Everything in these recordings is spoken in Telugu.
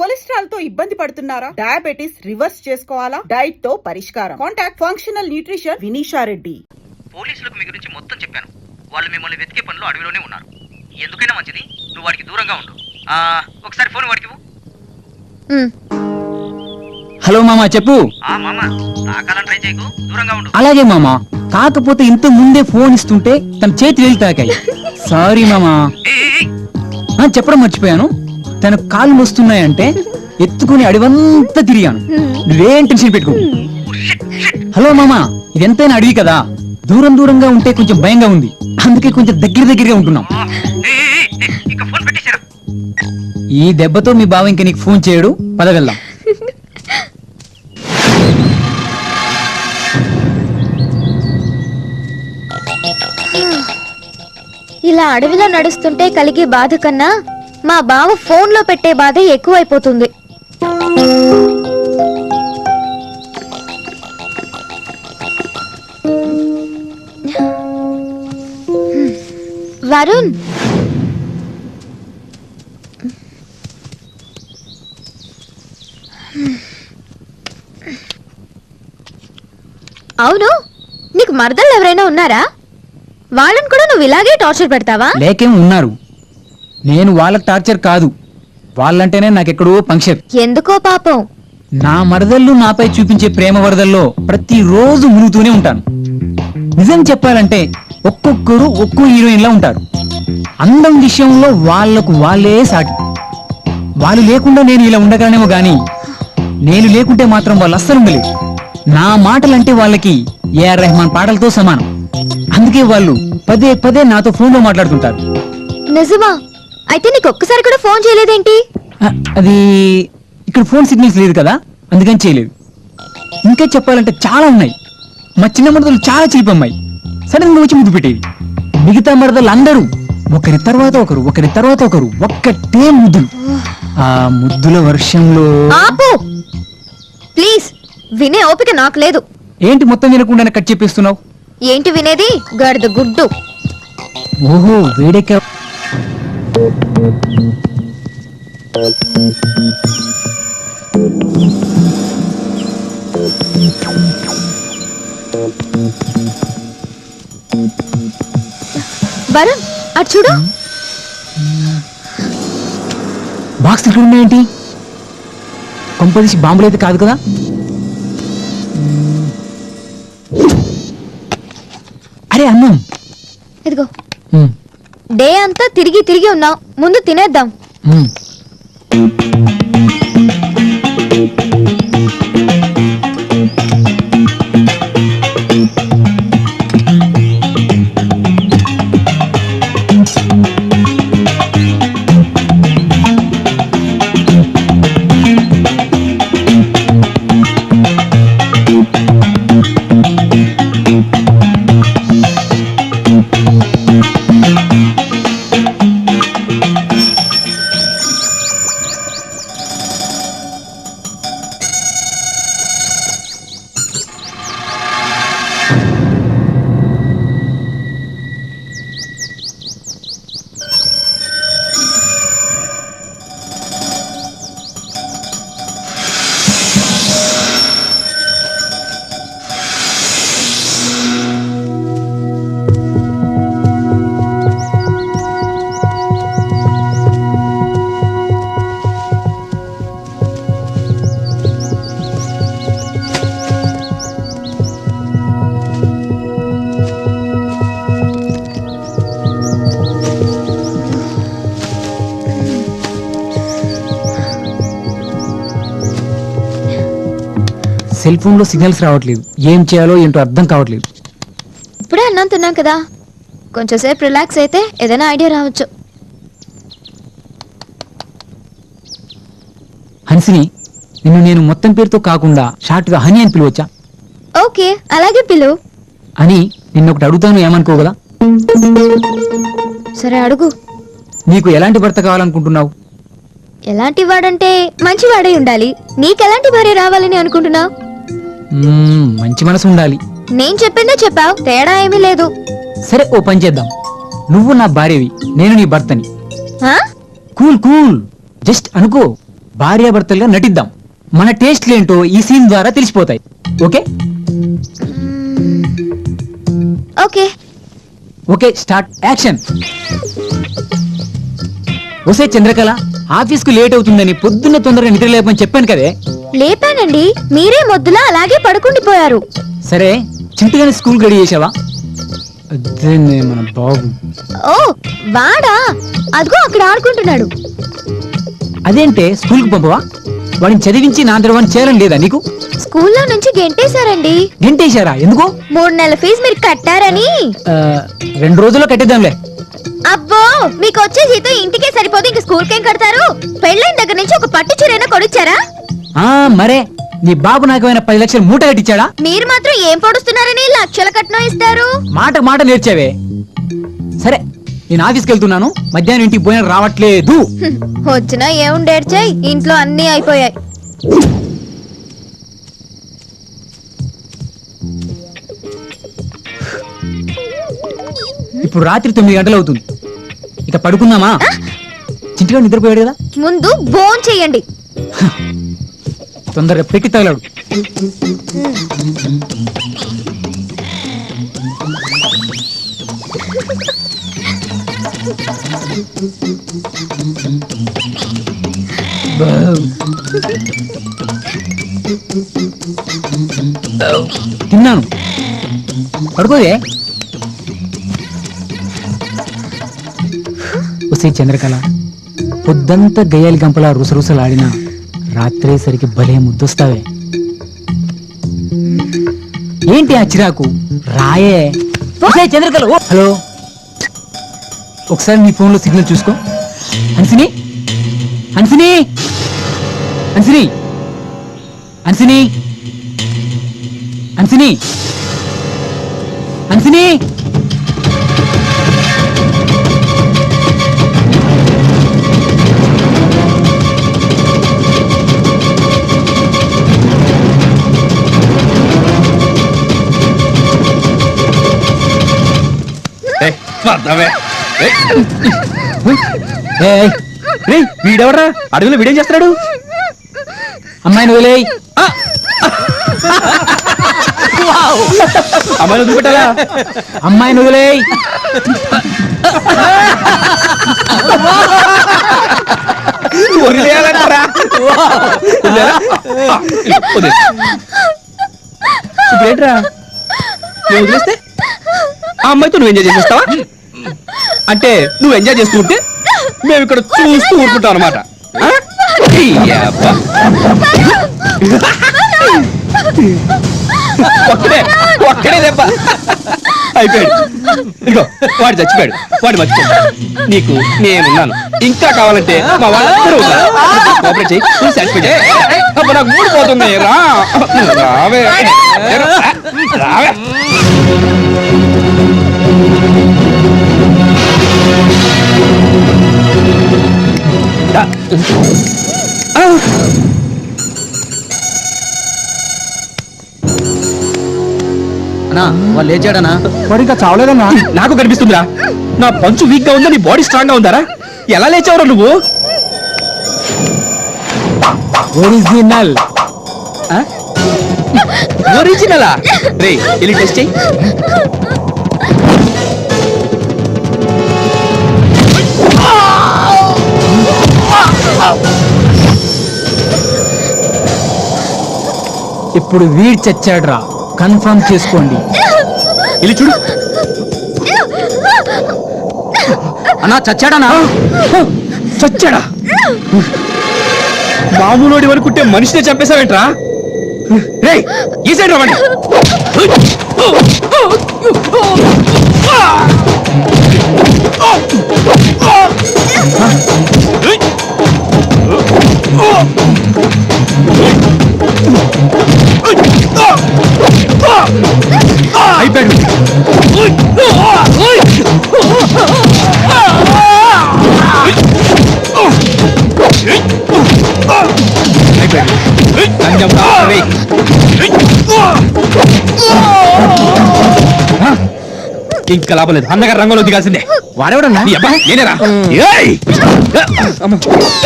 కొలెస్ట్రాల్తో ఇబ్బంది పడుతున్నారా? డయాబెటిస్ రివర్స్ చేసుకోవాలా? డైట్తో పరిష్కారం. Contact functional nutrition Vineesha Reddy. పోలీసులకు మీ గురించి మొత్తం చెప్పాను. వాళ్ళు మిమ్మల్ని వెతికే పనిలో అడవిలోనే ఉన్నారు. ఎందుకైనా మంచిది? నువ్వు వాడికి దూరంగా ఉండు. ఆ, ఒకసారి ఫోన్ వాడికి హలో మామా చెప్పు. ఆ మామ తాకాలని ట్రై చేయకు. దూరంగా ఉండు. అలాగే మామా కాకపోతే ఇంత ముందే ఫోన్ ఇస్తుంటే తన చేతి వేలు తాకాయి. సారీ మామా. చెప్పడం మర్చిపోయాను. తన కాళ్ళు వస్తున్నాయంటే ఎత్తుకుని అడివంతా తిరిగాను. నువ్వేం టెన్షన్ పెట్టుకో. హలో మామా ఇది ఎంతైనా అడవి కదా. దూరం దూరంగా ఉంటే కొంచెం భయంగా ఉంది. అందుకే కొంచెం దగ్గర దగ్గరగా ఉంటున్నాం. ఈ దెబ్బతో మీ బావ ఇంక నీకు ఫోన్ చేయడు. పద వెళ్దాం ఇలా అడవిలో నడుస్తుంటే కలిగే బాధ కన్నా మా బావ ఫోన్లో పెట్టే బాధ ఎక్కువైపోతుంది. వరుణ్! అవును నీకు మరదళ్ళు ఎవరైనా ఉన్నారా? వాళ్ళని కూడా నువ్వు ఇలాగే టార్చర్ పెడతావా? లేకేం ఉన్నారు. నేను వాళ్ళకి టార్చర్ కాదు. వాళ్ళంటేనే నాకెక్కడో పంక్చర్. ఎందుకో పాపం? నా మరదళ్ళు నాపై చూపించే ప్రేమ వరదల్లో ప్రతిరోజు మునుగుతూనే ఉంటాను. నిజం చెప్పాలంటే ఒక్కొక్కరు ఒక్కో హీరోయిన్ లా ఉంటారు. అందం విషయంలో వాళ్ళకు వాళ్ళే సాటి. వాళ్ళు లేకుండా నేను ఇలా ఉండగలనేమో గాని నేను లేకుంటే మాత్రం వాళ్ళు అస్సలు ఉండలేరు. నా మాటలంటే వాళ్ళకి ఏఆర్ రెహమాన్ పాటలతో సమానం. అందుకే వాళ్ళు పదే పదే నాతో ఫోన్లో మాట్లాడుతుంటారు. నిజమా? అయితే నీకు ఒక్కసారి కూడా ఫోన్ చేయలేదేంటి? అది ఇక్కడ ఫోన్ సిగ్నల్స్ లేదు కదా అందుకని చేయలేదు. ఇంకా చెప్పాలంటే చాలా ఉన్నాయి. మా చిన్న మరదలు చాలా చిలిపి అమ్మాయి. సడన్గా వచ్చి ముద్దు పెట్టేది మిగతా మరదలు అందరూ ఒకరి తర్వాత ఒకరు ఒకరి తర్వాత ఒకరు ఒక్కటే ముద్దులు ఆ ముద్దుల వర్షంలో ఆపు! ప్లీజ్ వినే ఓపిక నాకు లేదు. ఏంటి మొత్తం వినకుండా కట్ చెప్పేస్తున్నావు ఏంటి వినేది? గడిద గుడ్డు. ఓహో వేడెక్క వరుణ్ అటు చూడు. బాక్స్ ఇక్కడ ఉన్నాయేంటి కొంపదీసి బాంబులు అయితే కాదు కదా? అరే అన్నం. ఇదిగో. డే అంతా తిరిగి తిరిగి ఉన్నాం ముందు తినేద్దాం. సెల్ ఫోన్లో సిగ్నల్స్ రావట్లేదు. ఏం చేయాలో ఏంటో అర్థం కావట్లేదు. ఇప్పుడే అన్నం తిన్నాం కదా. కొంచెం సేపు రిలాక్స్ అయితే ఏదైనా ఐడియా రావచ్చు. హన్సిని నిన్ను నేను మొత్తం పేరుతో కాకుండా షార్ట్గా హనీ అని పిలవచ్చా? ఓకే అలాగే పిలు. అని నిన్నొకటి అడుగుతాను ఏమనుకో కదా సరే అడుగు. నీకు ఎలాంటి భర్త కావాలనుకుంటున్నావు? ఎలాంటి వాడంటే మంచి వాడై ఉండాలి. నీకెలాంటి భార్య రావాలని అనుకుంటున్నావు? మంచి మనసు ఉండాలి. నేను చెప్పిందే చెప్పావు తేడా ఏమీ లేదు. సరే ఓ పని చేద్దాం. నువ్వు నా భార్యవి నేను నీ భర్తని. ఆ? Cool cool. జస్ట్ అనుకో భార్యాభర్తలుగా నటిద్దాం. మన టేస్ట్లు ఏంటో ఈ సీన్ ద్వారా తెలిసిపోతాయి. Okay? Okay. Okay start. Action. ఒసే చంద్రకళ ఆఫీస్కు లేట్ అవుతుందని పొద్దున్న తొందరగా నిద్ర లేపని చెప్పాను కదే. లేపానండి. మీరే మొద్దులా అలాగే పడుకుండిపోయారు సరే చింతగానే స్కూల్ గడి చేసావా మన బాబు? ఓ వాడా? అదిగో అక్కడ ఆడుకుంటున్నాడు. అదేంటే స్కూల్కు పంపవా? వాడిని చదివించి నా ద్రవాన్ని చేయాలని లేదా నీకు? స్కూల్లో నుంచి గెంటేశారండి. గంటేశారా? ఎందుకు? మూడు నెలల ఫీజు మీరు కట్టారని. ఆ, రెండు రోజుల్లో కట్టేద్దాంలే. అబ్బో మీకు వచ్చే జీతం ఇంటికే సరిపోదు ఇంక స్కూల్ కేం కడతారు? పెళ్ళైన దగ్గర నుంచి ఒక పట్టు చీరైనా కొనిచ్చారా? ఆ మరే నీ బాబు నాకు ఏమైనా పది లక్షలు మూట కట్టించాడా మీరు మాత్రం ఏం పొడుస్తున్నారని లక్షల కట్నం ఇస్తారు. మాట మాట నేర్చావే. సరే నేను ఆఫీస్కి వెళ్తున్నాను. మధ్యాహ్నం ఇంటికి పోయిన రావట్లేదు. హ్మ్, వచ్చినా ఏముండేడ్చాయి ఇంట్లో అన్నీ అయిపోయాయి. ఇప్పుడు రాత్రి తొమ్మిది గంటలు అవుతుంది. ఇక పడుకుందామా? చింటిగా నిద్రపోయాడు కదా? ముందు బోన్ చెయ్యండి తొందరగా పెట్టి తగలాడు. తిన్నాను. పడుకోదే వసే చంద్రకళ పొద్దంతా గయ్యాలి గంపలా రుసరుసలాడినా రాత్రేసరికి భలే ముద్దొస్తావే. ఏంటి ఆ చిరాకు? రాయే. చంద్రకలు హలో. ఒకసారి నీ ఫోన్లో సిగ్నల్ చూసుకో. హన్సిని హన్సిని హన్సిని హన్సిని హన్సిని హన్సిని వీడెవరా అడవిలో వీడేం చేస్తున్నాడు? అమ్మాయిని వదిలేయ్ అమ్మాయిని వదిలిపెట్టాలా? అమ్మాయిని వదిలేయ్ వదిలేయాలంటారా? వదిలేయాలా? ఆ, వదిలే. ఇప్పుడేంట్రా? నేను వదిలేస్తే? ఆ అమ్మాయితో నువ్వు ఎంజాయ్ చేసేస్తావా? అంటే నువ్వు ఎంజాయ్ చేస్తుంటే మేము ఇక్కడ చూస్తూ ఊరుకుంటాం అనమాట ఒక్కడే ఒక్కడే దెబ్బ. అయిపోయాడు. ఇదిగో వాడు చచ్చిపోయాడు. వాడు మర్చిపోయాడు నీకు నేనున్నాను ఇంకా కావాలంటే మా వాళ్ళందరూ ఉన్నారు. కోఆపరేట్ నువ్వు చేయి. నాకు మూడు పోతుంది. రా. రావే రావే అన్నా వాళ్ళు లేచాడనా వాడు ఇంకా చావలేదన్నా? నాకు కనిపిస్తుందిరా. నా పంచు వీక్గా ఉందా? నీ బాడీ స్ట్రాంగ్గా ఉందారా? ఎలా లేచావురా నువ్వు? ఒరిజినల్ ఒరిజినలా రే వెళ్ళి టెస్ట్ చెయ్యి ఇప్పుడు వీడ్ చచ్చాడ్రా. కన్ఫర్మ్ చేసుకోండి. వెళ్ళి చూడు. అన్నా చచ్చాడనా చచ్చాడా? మామూలోడి వరకుంటే మనిషినే చంపేశావేంట్రా? రే ఈ సైడ్ అయిపోయాడు ఇంకా లాభం లేదు. అన్నగారు రంగంలో దిగాల్సిందే. వాడెవడన్నా? అబ్బా నేనేరా? ఏయ్! అమ్మ.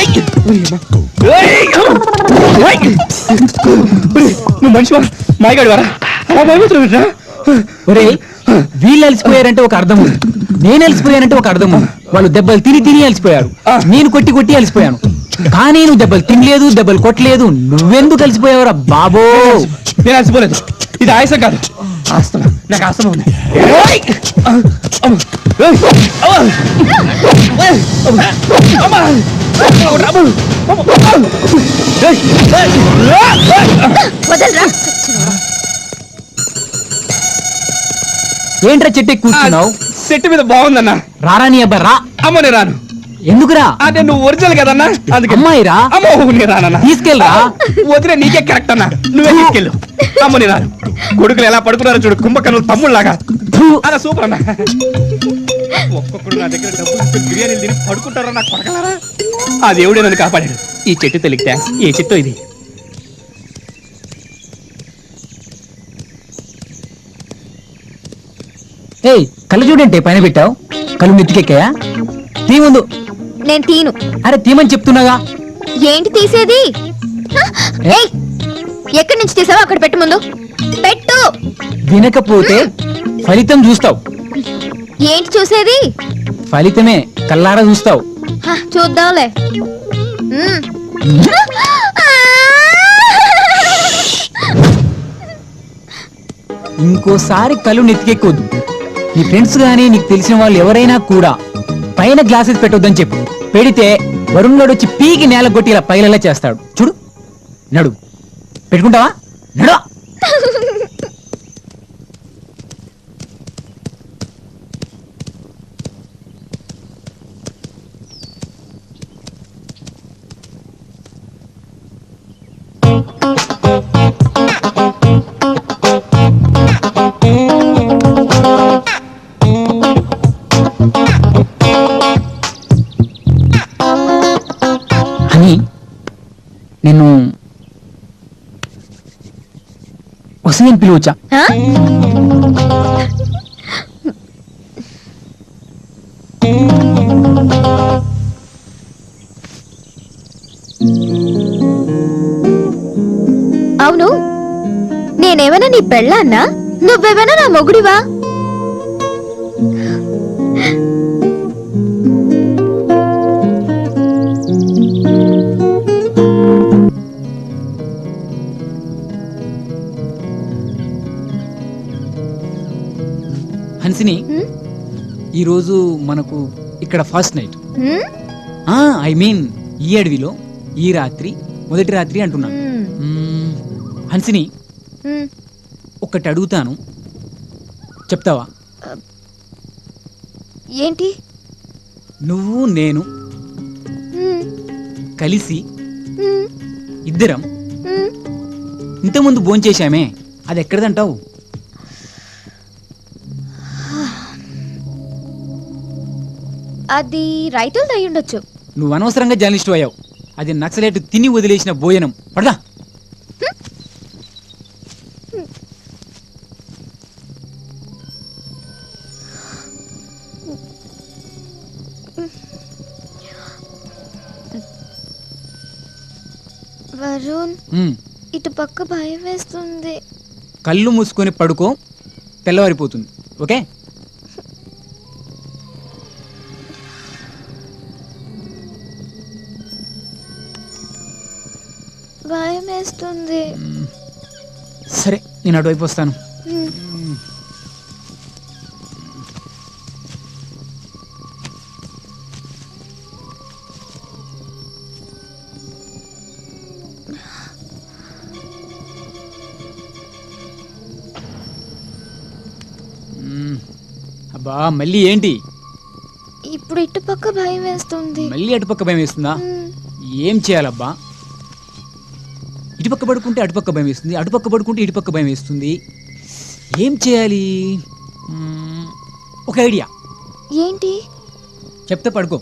ఏయ్! ఉయ్ అమ్మ. ఏయ్! ఏయ్! ఒరేయ్, నువ్వు మనిషివా? మాయగాడు వారా అలా ఒరే వీళ్ళు అలసిపోయారంటే ఒక అర్థం ఉంది. నేను అలసిపోయానంటే ఒక అర్థం ఉంది. వాళ్ళు దెబ్బలు తిని తిని అలసిపోయారు. నేను కొట్టి కొట్టి అలసిపోయాను. కానీ నువ్వు దెబ్బలు తినలేదు దెబ్బలు కొట్టలేదు. నువ్వెందుకు అలసిపోయావురా బాబో? నేను అలసిపోలేదు. ఇది ఆయాసం కాదు. ఆస్తమా నాకు ఆస్తమా ఉంది. ఏంట్రా చెట్టు కూర్చున్నావు? సెట్ మీద బాగుందన్నా. రారా నీ అబ్బా రా. అమ్మ నేను రాను. ఎందుకురా? అదే నువ్వు ఒరిజినల్ కదన్నా? అందుకే. అమ్మాయిరా? అమ్మో నేను రానన్నా. తీసుకెళ్ళరా? వదిలే నీకే కరెక్ట్ అన్నా. నువ్వే తీసుకెళ్ళు. అమ్మ నేను రాను కొడుకులు ఎలా పడుకున్నారో చూడు కుంభకర్ణులు తమ్ముళ్ళలాగా. అలా సూపర్ అన్న. ఒక్కొక్కడు నా దగ్గర డబ్బులు బిర్యానీలు తిని పడుకుంటారా నాకు పడగలరా ఆ దేవుడే నన్ను కాపాడాడు. ఈ చెట్టు తెలికి థ్యాంక్స్ ఏ చెట్టు ఇది? ఏయ్ కళ్ళు చూడంటే పైన పెట్టావు? కళ్ళు నెత్తికెక్కాయా తీ ముందు. నేను తీను. అరే తీమని చెప్తున్నాగా? ఏంటి తీసేది! ఏయ్ ఎక్కడి నుంచి తీసావో అక్కడ పెట్టు ముందు. పెట్టు. వినకపోతే ఫలితం చూస్తావు. ఏంటి చూసేది? ఫలితమే కల్లారా చూస్తావు. హ, చూద్దాంలే. ఇంకోసారి కళ్ళు నెత్తికెక్కొద్దు నీ ఫ్రెండ్స్ గానీ నీకు తెలిసిన వాళ్ళు ఎవరైనా కూడా పైన గ్లాసెస్ పెట్టొద్దని చెప్పు. పెడితే వరుణ్ గడు వచ్చి పీకి నేల కొట్టి ఇలా పైలలా చేస్తాడు. చూడు. నడు. పెట్టుకుంటావా? నడు. నేను వసయం పిలువచ్చా? అవును. నేనేమైనా నీ పెళ్ళాన్నా? నువ్వేమైనా నా మొగుడివా? హన్సిని హ్మ్? ఈరోజు మనకు ఇక్కడ first night hmm? I mean ఈ అడవిలో ఈ రాత్రి మొదటి రాత్రి అంటున్నా హ్మ్. మ్మ్, హన్సిని హ్మ్. ఒకటి అడుగుతాను చెప్తావా ఏంటి నువ్వు నేను. కలిసి. ఇద్దరం. ఇంతకుముందు భోంచేశామే అది ఎక్కడదంటావు అది రైతులది అయి ఉండొచ్చు. నువ్వు అనవసరంగా జర్నలిస్ట్ అయ్యావు. అది నక్సలైట్ తిని వదిలేసిన భోజనం పడదా? వరుణ్ మ్మ్. ఇటు పక్క భయం వేస్తుంది. కళ్ళు మూసుకొని పడుకో తెల్లవారిపోతుంది. ఓకే? వేస్తుంది. సరే నేను అటువైపు వస్తాను. అబ్బా మళ్ళీ ఏంటి? ఇప్పుడు ఇటు పక్క భయం వేస్తుంది. మళ్ళీ అటుపక్క భయం వేస్తుందా. ఏం చేయాలబ్బా? ఇటుపక్క పడుకుంటే అటుపక్క భయం వేస్తుంది అటుపక్క పడుకుంటే ఇటుపక్క భయం వేస్తుంది. ఏం చేయాలి? ఒక ఐడియా. ఏంటి? చెప్తే పడుకో.